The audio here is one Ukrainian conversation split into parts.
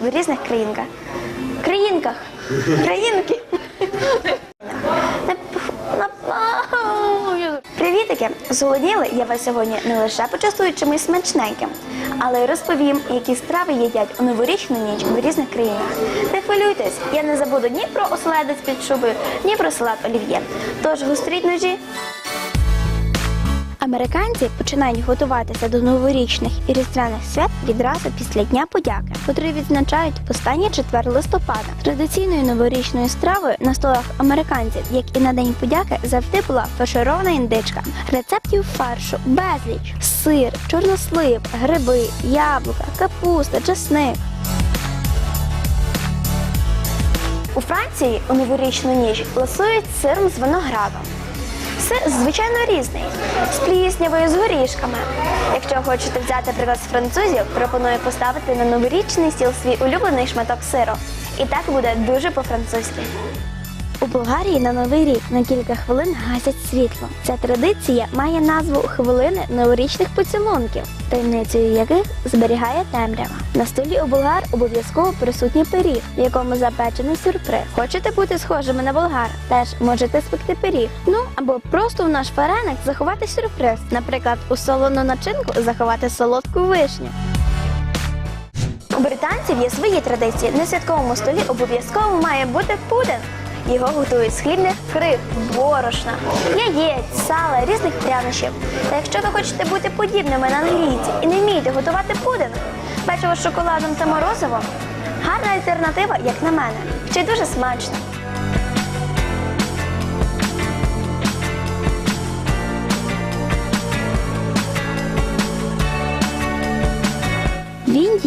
в різних країнках. Країнках. Країнки. Привітики! Зголодніли я вас сьогодні не лише почастую чимось смачненьким, але й розповім, які страви їдять у новорічну ніч в різних країнах. Не хвилюйтесь, я не забуду ні про оселедець під шубою, ні про салат олів'є. Тож гостріть ножі. Американці починають готуватися до новорічних і різдвяних свят відразу після Дня подяки, котрий відзначають останній четвер листопада. Традиційною новорічною стравою на столах американців, як і на День подяки, завжди була фарширована індичка. Рецептів фаршу безліч: сир, чорнослив, гриби, яблука, капуста, чесник. У Франції у новорічну ніч ласують сиром з виноградом. Сир, звичайно, різний, з пліснявою, з горішками. Якщо хочете взяти приклад з французів, пропоную поставити на новорічний стіл свій улюблений шматок сиру. І так буде дуже по-французьки. У Болгарії на новий рік на кілька хвилин гасять світло. Ця традиція має назву хвилини новорічних поцілунків, таємницею яких зберігає темрява. На столі у болгар обов'язково присутній пиріг, в якому запечений сюрприз. Хочете бути схожими на болгар? Теж можете спекти пиріг. Ну або просто в наш вареник заховати сюрприз. Наприклад, у солону начинку заховати солодку вишню. У британців є свої традиції. На святковому столі обов'язково має бути пудинг. Його готують з хлібних крих, борошна, яєць, сала, різних прянощів. Та якщо ви хочете бути подібними на англійці і не вмієте готувати пудинг, печиво з шоколадом та морозивом, гарна альтернатива, як на мене, ще й дуже смачно.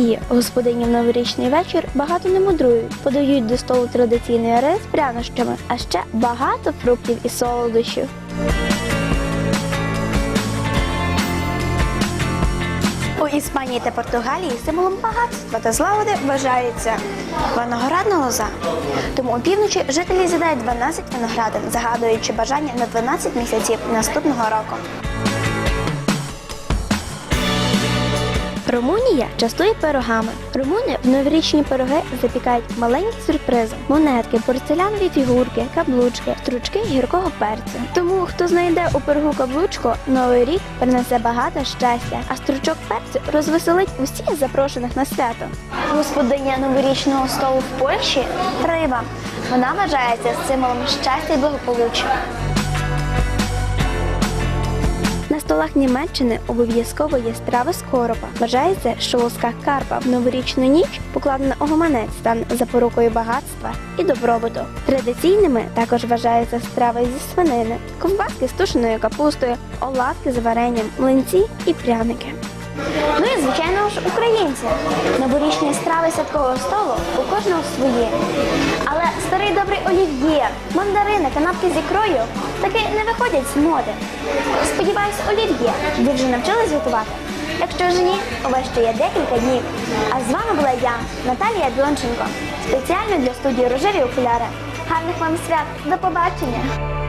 Індії господині в новорічний вечір багато не мудрують, подають до столу традиційний рис з прянощами, а ще багато фруктів і солодощів. У Іспанії та Португалії символом багатства та злагоди вважається виноградна лоза. Тому опівночі жителі з'їдають 12 виноградин, загадуючи бажання на 12 місяців наступного року. Румунія частує пирогами. Румуни в новорічні пироги запікають маленькі сюрпризи: монетки, порцелянові фігурки, каблучки, стручки гіркого перцю. Тому хто знайде у пирогу каблучку, новий рік принесе багато щастя, а стручок перцю розвеселить усіх запрошених на свято. Господиня новорічного столу в Польщі риба. Вона вважається символом щастя і благополуччя. Столах Німеччини обов'язково є страви з коропа. Вважається, що лоска карпа в новорічну ніч покладена у гаманець стане запорукою багатства і добробуту. Традиційними також вважаються страви зі свинини, ковбаски з тушеною капустою, оладки з варенням, млинці і пряники. Ну і звичайно ж українці. Новорічні страви святкового столу у кожного свої. Але добрий олів'є, мандарини, канапки з ікрою таки не виходять з моди. Сподіваюсь, олів'є, ви вже навчились готувати? Якщо ж ні, у вас ще є декілька днів. А з вами була я, Наталія Донченко, спеціально для студії Рожеві окуляри. Гарних вам свят! До побачення!